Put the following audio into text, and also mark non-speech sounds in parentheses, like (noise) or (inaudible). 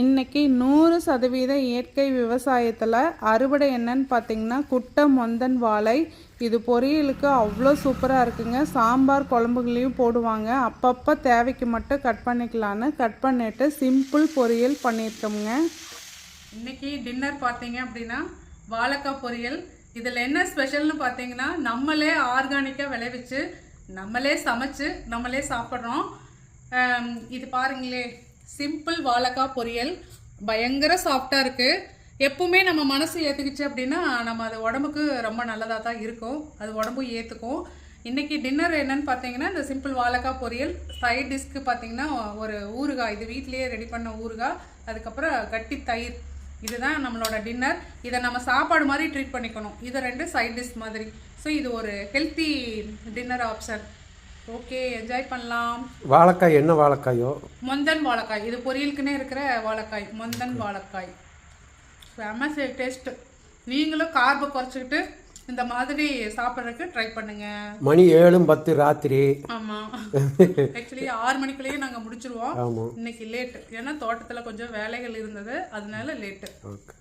இன்றைக்கி நூறு சதவீத இயற்கை விவசாயத்தில் அறுவடை என்னன்னு பார்த்தீங்கன்னா குட்டை மொந்தன் வாழை. இது பொரியலுக்கு அவ்வளோ சூப்பராக இருக்குங்க. சாம்பார் குழம்புகளையும் போடுவாங்க. அப்பப்போ தேவைக்கு மட்டும் கட் பண்ணிக்கலான்னு கட் பண்ணிட்டு சிம்பிள் பொரியல் பண்ணியிருக்கோங்க இன்னைக்கு டின்னர் பார்த்தீங்க அப்படின்னா வாழைக்காய் பொரியல். இதில் என்ன ஸ்பெஷல்னு பார்த்தீங்கன்னா நம்மளே ஆர்கானிக்காக விளைவிச்சு நம்மளே சமைச்சு நம்மளே சாப்பிட்றோம். இது பாருங்களே சிம்பிள் வாழைக்காய் பொரியல். பயங்கர சாஃப்டாக இருக்குது எப்பவுமே நம்ம மனசு ஏற்றுக்குச்சு அப்படின்னா நம்ம அது உடம்புக்கு ரொம்ப நல்லதாக தான் இருக்கும். அது உடம்பு ஏற்றுக்கும் இன்றைக்கி டின்னர் என்னன்னு பார்த்தீங்கன்னா இந்த சிம்பிள் வாழைக்காய் பொரியல். சைட் டிஷ்க்கு பார்த்தீங்கன்னா ஒரு ஊறுகாய் இது வீட்லேயே ரெடி பண்ண ஊறுகாய் அதுக்கப்புறம் கட்டி தயிர். இதுதான் நம்மளோட டின்னர் இதை நம்ம சாப்பாடு மாதிரி ட்ரீட் பண்ணிக்கணும். இது ரெண்டு சைட் டிஷ் மாதிரி. ஸோ இது ஒரு healthy dinner option okay enjoy பண்ணலாம். வாழைக்காய் என்ன வாழைக்காயோ? மொந்தன் வாழைக்காய். இது பொரியலுக்குன்னே இருக்கிற வாழைக்காய் மொந்தன் வாழைக்காய். செம டேஸ்ட் நீங்களும் கார்பை குறைச்சிக்கிட்டு இந்த மாதிரி சாப்பிட்றதுக்கு ட்ரை பண்ணுங்க. மணி ஏழும் பத்து ராத்திரி. ஆமா. (laughs) ஆக்சுவலி ஆறு மணிக்குள்ளேயே நாங்க முடிச்சிருவோம். ஆமாம் இன்னைக்கு லேட் ஏன்னா தோட்டத்துல கொஞ்சம் வேலைகள் இருந்தது. அதனால லேட்டு ஓகே